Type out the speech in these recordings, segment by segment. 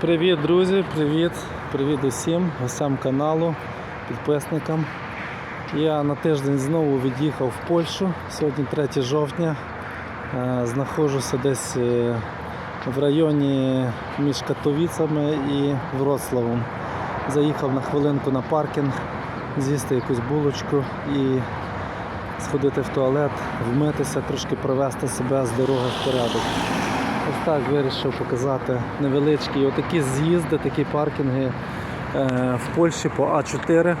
Привіт, друзі! Привіт! Привіт усім гостям каналу, підписникам. Я на тиждень знову від'їхав в Польщу. Сьогодні 3 жовтня. Е, Знаходжуся десь е, в районі між Катовіцями і Вроцлавом. Заїхав на хвилинку на паркінг, з'їсти якусь булочку і сходити в туалет, вмитися, трошки привести себе з дороги в порядок. Ось так вирішив показати невеличкі отакі з'їзди, такі паркінги е, в Польщі по А4.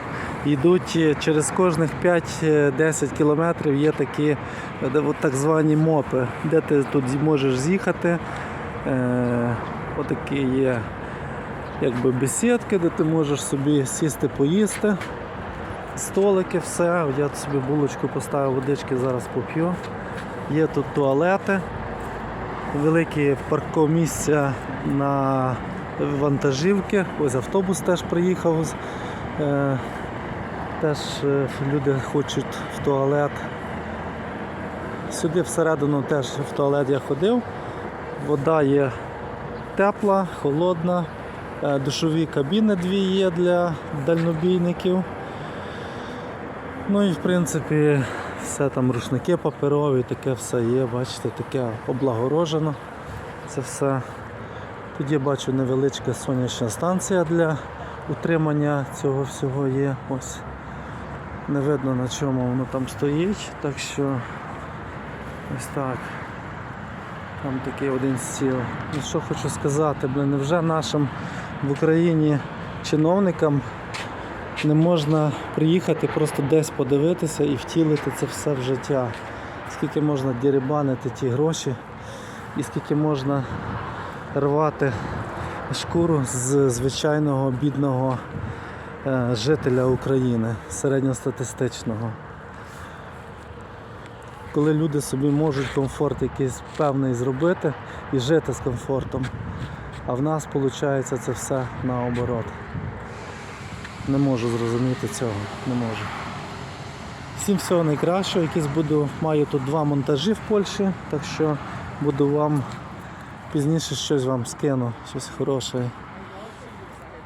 Йдуть е, через кожних 5-10 кілометрів є такі е, так звані мопи, де ти тут можеш з'їхати. Отакі є якби бесідки, де ти можеш собі сісти поїсти. Столики, все. Я собі булочку поставив, водички зараз поп'ю. Є тут туалети великі паркомісця на вантажівки. Ось автобус теж приїхав. Е, теж е, люди хочуть в туалет. Сюди всередину теж в туалет я ходив. Вода є тепла, холодна. Е, Душові кабіни дві є для дальнобійників. Ну і в принципі все там рушники паперові, таке все є, бачите, таке облагорожено. Це все. Тут я бачу невеличка сонячна станція для утримання цього всього є. Ось не видно на чому воно там стоїть, так що ось так. Там такий один стіл. І що хочу сказати, блин, невже нашим в Україні чиновникам не можна приїхати, просто десь подивитися і втілити це все в життя. Скільки можна дірібанити ті гроші, і скільки можна рвати шкуру з звичайного бідного е, жителя України, середньостатистичного. Коли люди собі можуть комфорт якийсь певний зробити і жити з комфортом, а в нас виходить це все наоборот. Не можу зрозуміти цього, не можу. Всім всього найкращого, якісь буду, маю тут два монтажі в Польщі, так що буду вам пізніше щось вам скину, щось хороше.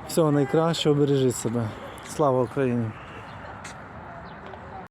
Всього найкращого, бережіть себе. Слава Україні!